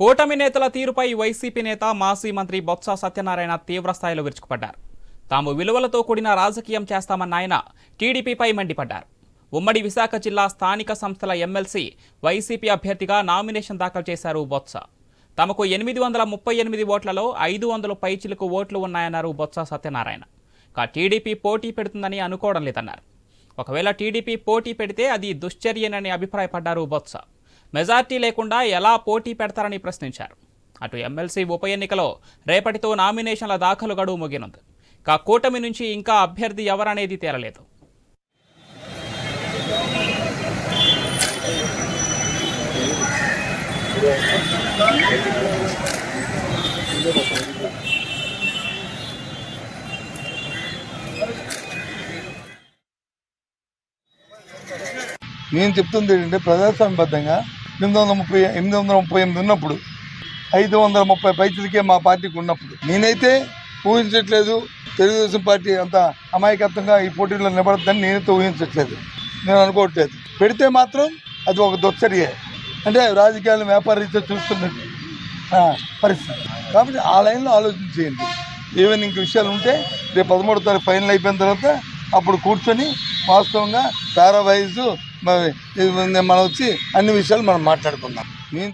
కూటమి నేతల తీరుపై వైసీపీ నేత మాజీ మంత్రి బొత్స సత్యనారాయణ తీవ్రస్థాయిలో విరుచుకుపడ్డారు. తాము విలువలతో కూడిన రాజకీయం చేస్తామన్న ఆయన టీడీపీపై మండిపడ్డారు. ఉమ్మడి విశాఖ జిల్లా స్థానిక సంస్థల ఎమ్మెల్సీ వైసీపీ అభ్యర్థిగా నామినేషన్ దాఖలు చేశారు బొత్స. తమకు ఎనిమిది వందల ముప్పై ఎనిమిది ఓట్లలో ఐదు వందల పైచిలకు ఓట్లు ఉన్నాయన్నారు బొత్స సత్యనారాయణ. కా టీడీపీ పోటీ పెడుతుందని అనుకోవడం లేదన్నారు. ఒకవేళ టీడీపీ పోటీ పెడితే అది దుశ్చర్యనని అభిప్రాయపడ్డారు బొత్స. మెజార్టీ లేకుండా ఎలా పోటీ పెడతారని ప్రశ్నించారు. అటు ఎమ్మెల్సీ ఉప ఎన్నికలో రేపటితో నామినేషన్ల దాఖలు గడువు ముగినుంది కా కూటమి నుంచి ఇంకా అభ్యర్థి ఎవరనేది తేలలేదు. నేను చెప్తుంది ఏంటంటే ప్రజాస్వామ్యబద్ధంగా ఎనిమిది వందల ముప్పై ఎనిమిది వందల ముప్పై ఎనిమిది ఉన్నప్పుడు ఐదు వందల ముప్పై పైతులకే మా పార్టీకి ఉన్నప్పుడు. నేనైతే ఊహించట్లేదు తెలుగుదేశం పార్టీ అంత అమాయకత్వంగా ఈ పోటీలో నిలబడద్దని నేనైతే ఊహించట్లేదు. నేను అనుకోవట్లేదు. పెడితే మాత్రం అది ఒక దుచ్చర్యే అంటే రాజకీయాలను వ్యాపార రీత్యా చూస్తున్నట్టు పరిస్థితి. కాబట్టి ఆ లైన్లో ఆలోచించేయండి ఏమైనా ఇంక విషయాలు ఉంటే రేపు పదమూడో తారీఖు ఫైనల్ అయిపోయిన తర్వాత అప్పుడు కూర్చొని వాస్తవంగా పారావైజ్ మనం వచ్చి అన్ని విషయాలు మనం మాట్లాడుకుందాం. నేను